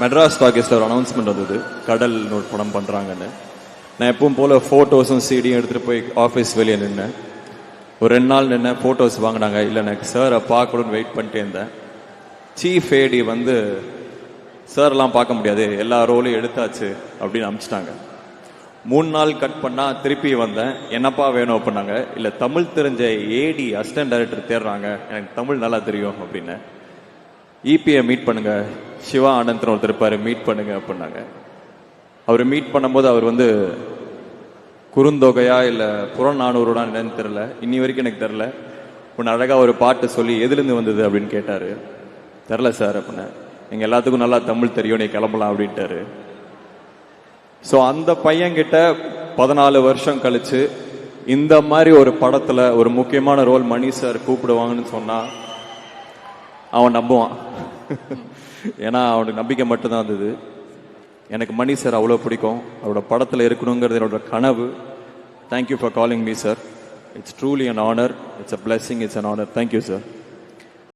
மெட்ராஸ் டாக்கீஸில் ஒரு அனௌன்ஸ்மெண்ட் வந்தது. கடல் ஒரு படம் பண்ணுறாங்கன்னு நான் எப்பவும் போல் ஃபோட்டோஸும் சீடியும் எடுத்துகிட்டு போய் ஆஃபீஸ் வெளியே நின்னேன். ஒரு ரெண்டு நாள் நின்று ஃபோட்டோஸ் வாங்கினாங்க. இல்லை எனக்கு சாரை பார்க்கணும்னு வெயிட் பண்ணிட்டே இருந்தேன். சீஃப் ஏடி வந்து சார்லாம் பார்க்க முடியாது. எல்லா ரோலையும் எடுத்தாச்சு அப்படின்னு அனுப்பிச்சிட்டாங்க மூணு நாள் கட் பண்ணால் திருப்பி வந்தேன். என்னப்பா வேணும்? அப்படின்னாங்க. இல்லை தமிழ் தெரிஞ்ச ஏடி அசிஸ்டன்ட் டைரக்டர் தேடுறாங்க. எனக்கு தமிழ் நல்லா தெரியும் அப்படின்னு இபியை மீட் பண்ணுங்கள் சிவா ஆனந்தன் ஒருத்தர் இருப்பார் மீட் பண்ணுங்க அப்படின்னாங்க. அவர் மீட் பண்ணும்போது அவர் வந்து குறுந்தொகையா இல்லை புறநானூறுடா என்னன்னு தெரில இன்னி வரைக்கும் எனக்கு தெரில உன்னை அழகாக ஒரு பாட்டு சொல்லி எதுலேருந்து வந்தது அப்படின்னு கேட்டார். தெரில சார் அப்படின்னு எங்கள் எல்லாத்துக்கும் நல்லா தமிழ் தெரியும் நீ கிளம்பலாம் அப்படின்ட்டாரு. ஸோ அந்த பையன்கிட்ட பதினாலு வருஷம் கழிச்சு இந்த மாதிரி ஒரு படத்தில் ஒரு முக்கியமான ரோல் மணி சார் கூப்பிடுவாங்கன்னு சொன்னால் அவன் நம்புவான். ஏன்னா அவனுக்கு நம்பிக்கை மட்டும்தான் இருந்தது எனக்கு மணி சார் அவ்வளோ பிடிக்கும். அவரோட படத்தில் இருக்கணுங்கிறது என்னோட கனவு. Thank you for calling me sir it's truly an honour it's a blessing it's an honour thank you sir